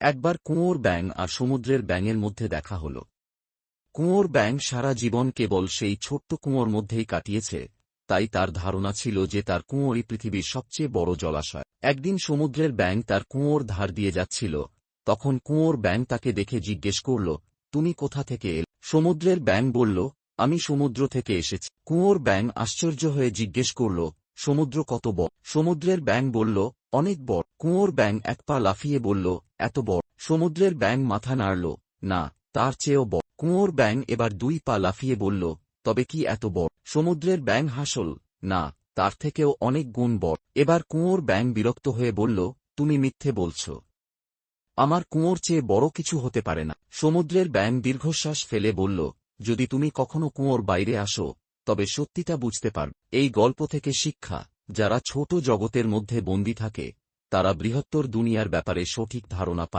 একবার কুঁয়োর ব্যাং আর সমুদ্রের ব্যাঙের মধ্যে দেখা হল। কুঁয়োর ব্যাং সারা জীবন কেবল সেই ছোট্ট কুঁয়োর মধ্যেই কাটিয়েছে, তাই তার ধারণা ছিল যে তার কুঁয়োরই পৃথিবীর সবচেয়ে বড় জলাশয়। একদিন সমুদ্রের ব্যাং তার কুঁয়োর ধার দিয়ে যাচ্ছিল, তখন কুঁয়োর ব্যাং তাকে দেখে জিজ্ঞেস করল, তুমি কোথা থেকে এল? সমুদ্রের ব্যাং বলল, আমি সমুদ্র থেকে এসেছি। কুঁয়োর ব্যাং আশ্চর্য হয়ে জিজ্ঞেস করল, সমুদ্র কত বড়? সমুদ্রের ব্যাং বলল অনেক বড়। কুঁয়োর ব্যাং এক পা লাফিয়ে বলল, এত বড়। সমুদ্রের ব্যাং মাথা নাড়ল। না, তার চেয়েও বড় কুঁয়োর ব্যাং এবার দুই পা লাফিয়ে বলল, তবে কি এত বড়? সমুদ্রের ব্যাং হাসল। না, তার থেকেও অনেক গুণ বড় এবার কুঁয়োর ব্যাং বিরক্ত হয়ে বলল, তুমি মিথ্যে বলছ। আমার কুঁয়োর চেয়ে বড় কিছু হতে পারে না সমুদ্রের ব্যাং দীর্ঘশ্বাস ফেলে বলল, যদি তুমি কখনো কুঁয়োর বাইরে আসো, তবে সত্যিটা বুঝতে পার এই গল্প থেকে শিক্ষা। যারা ছোট জগতের মধ্যে বন্দী থাকে তারা বৃহত্তর দুনিয়ার ব্যাপারে সঠিক ধারণা পায়।